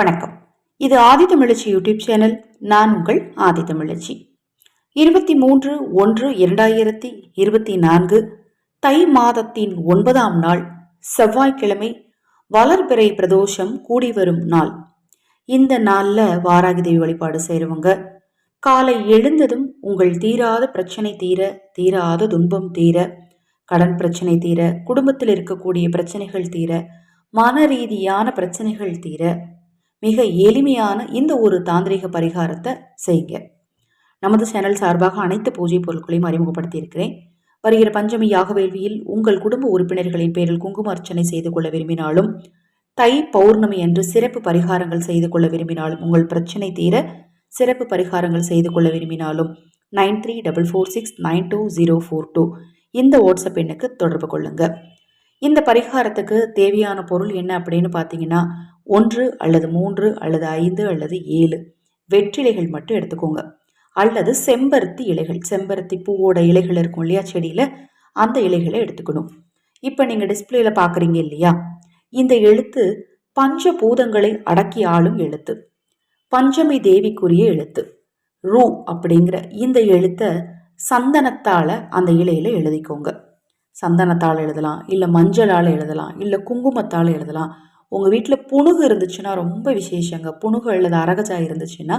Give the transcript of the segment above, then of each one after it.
வணக்கம். இது ஆதி தமிழச்சி YouTube channel. நான் உங்கள் ஆதி தமிழச்சி. இருபத்தி மூன்று ஒன்று இரண்டாயிரத்தி இருபத்தி நான்கு தை மாதத்தின் ஒன்பதாம் நாள் செவ்வாய்க்கிழமை வளர்பிறை பிரதோஷம் கூடி வரும் நாள். இந்த நாளில் வாராகி தேவி வழிபாடு செய்கிறவங்க காலை எழுந்ததும் உங்கள் தீராத பிரச்சனை தீர தீராத துன்பம் தீர கடன் பிரச்சனை தீர குடும்பத்தில் இருக்கக்கூடிய பிரச்சனைகள் தீர மன ரீதியான பிரச்சனைகள் தீர மிக எளிமையான இந்த ஒரு தாந்திரிக பரிகாரத்தை செய்யுங்க. நமது சேனல் சார்பாக அனைத்து பூஜை பொருட்களையும் அறிமுகப்படுத்தி இருக்கிறேன் வருகிற பஞ்சமி யாக வேள்வியில் உங்கள் குடும்ப உறுப்பினர்களின் பேரில் குங்கும அர்ச்சனை செய்து கொள்ள விரும்பினாலும் தை பௌர்ணமி என்று சிறப்பு பரிகாரங்கள் செய்து கொள்ள விரும்பினாலும் உங்கள் பிரச்சனை தீர சிறப்பு பரிகாரங்கள் செய்து கொள்ள விரும்பினாலும் nine three double four six nine two zero four two இந்த வாட்ஸ்அப் எண்ணுக்கு தொடர்பு கொள்ளுங்கள் இந்த பரிகாரத்துக்கு தேவையான பொருள் என்ன அப்படின்னு பார்த்தீங்கன்னா ஒன்று அல்லது மூன்று அல்லது ஐந்து அல்லது ஏழு. வெற்றிலைகள் மட்டும் எடுத்துக்கோங்க. அல்லது செம்பருத்தி இலைகள். செம்பருத்தி பூவோட இலைகள் இருக்கும் இல்லையா செடியில்? அந்த இலைகளை எடுத்துக்கணும். இப்போ நீங்கள் டிஸ்பிளேல பார்க்குறீங்க இல்லையா? இந்த எழுத்து பஞ்ச பூதங்களை அடக்கி ஆளும் எழுத்து. பஞ்சமி தேவிக்குரிய எழுத்து. ரூ அப்படிங்கிற இந்த எழுத்தை சந்தனத்தால் அந்த இலையில் எழுதிக்கோங்க. சந்தனத்தால் எழுதலாம் இல்லை மஞ்சளால் எழுதலாம் இல்லை குங்குமத்தால் எழுதலாம் உங்கள் வீட்டில் புணுகு இருந்துச்சுன்னா ரொம்ப விசேஷங்க. புணுகு அல்லது அரகஜா இருந்துச்சுன்னா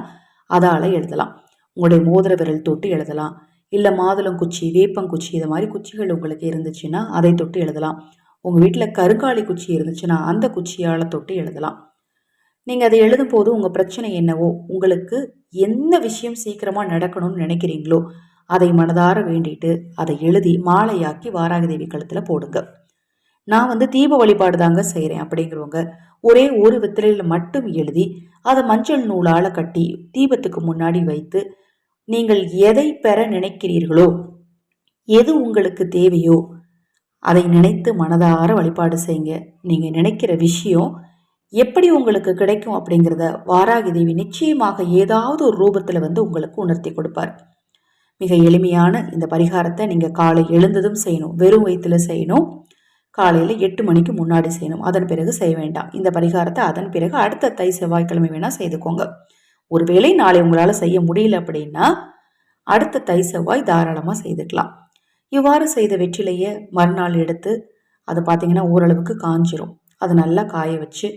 அதால் எழுதலாம். உங்களுடைய மோதிர விரல் தொட்டு எழுதலாம். இல்லை மாதுளங்குச்சி வேப்பங்குச்சி இது மாதிரி குச்சிகள் உங்களுக்கு இருந்துச்சுன்னா அதை தொட்டு எழுதலாம். உங்கள் வீட்டில் கருங்காலி குச்சி இருந்துச்சுன்னா அந்த குச்சியால் தொட்டு எழுதலாம். நீங்கள் அதை எழுதும் போது உங்கள் பிரச்சனை என்னவோ உங்களுக்கு என்ன விஷயம் சீக்கிரமாக நடக்கணும்னு நினைக்கிறீங்களோ அதை மனதார வேண்டிட்டு அதை எழுதி மாலையாக்கி வாராகதேவி கழுத்தில் போடுங்க. நான் வந்து தீப வழிபாடு தாங்க செய்கிறேன் அப்படிங்கிறவங்க ஒரே ஒரு வெத்திலையில் மட்டும் எழுதி அதை மஞ்சள் நூலால் கட்டி தீபத்துக்கு முன்னாடி வைத்து நீங்கள் எதை பெற நினைக்கிறீர்களோ எது உங்களுக்கு தேவையோ அதை நினைத்து மனதார வழிபாடு செய்யுங்க. நீங்கள் நினைக்கிற விஷயம் எப்படி உங்களுக்கு கிடைக்கும் அப்படிங்கிறத வாராகி தேவி நிச்சயமாக ஏதாவது ஒரு ரூபத்தில் வந்து உங்களுக்கு உணர்த்தி கொடுப்பார். மிக எளிமையான இந்த பரிகாரத்தை நீங்கள் காலை எழுந்ததும் செய்யணும் வெறும் வயிற்றில் செய்யணும். காலையில் எட்டு மணிக்கு முன்னாடி செய்யணும். அதன் பிறகு செய்ய வேண்டாம். இந்த பரிகாரத்தை அதன் பிறகு அடுத்த தை செவ்வாய்க்கிழமை வேணால் செய்துக்கோங்க. ஒருவேளை நாளை உங்களால் செய்ய முடியல அப்படின்னா அடுத்த தை செவ்வாய் தாராளமாக செய்துக்கலாம். இவ்வாறு செய்த வெற்றிலையை மறுநாள் எடுத்து அதை பார்த்தீங்கன்னா ஓரளவுக்கு காஞ்சிரும். அதை நல்லா காய வச்சு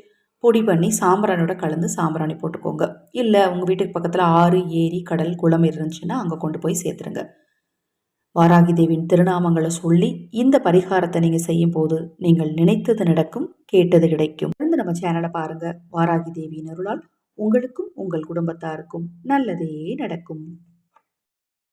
பொடி பண்ணி சாம்பிராணியோட கலந்து சாம்பிராணி போட்டுக்கோங்க. இல்லை உங்கள் வீட்டுக்கு பக்கத்தில் ஆறு ஏரி கடல் குளம் இருந்துச்சுன்னா அங்கே கொண்டு போய் சேர்த்துருங்க. வாராகி தேவியின் திருநாமங்களை சொல்லி இந்த பரிகாரத்தை நீங்கள் செய்யும் போது நீங்கள் நினைத்தது நடக்கும் கேட்டது கிடைக்கும். நம்ம சேனலை பாருங்க. வாராகி தேவியின் அருளால் உங்களுக்கும் உங்கள் குடும்பத்தாருக்கும் நல்லதே நடக்கும்.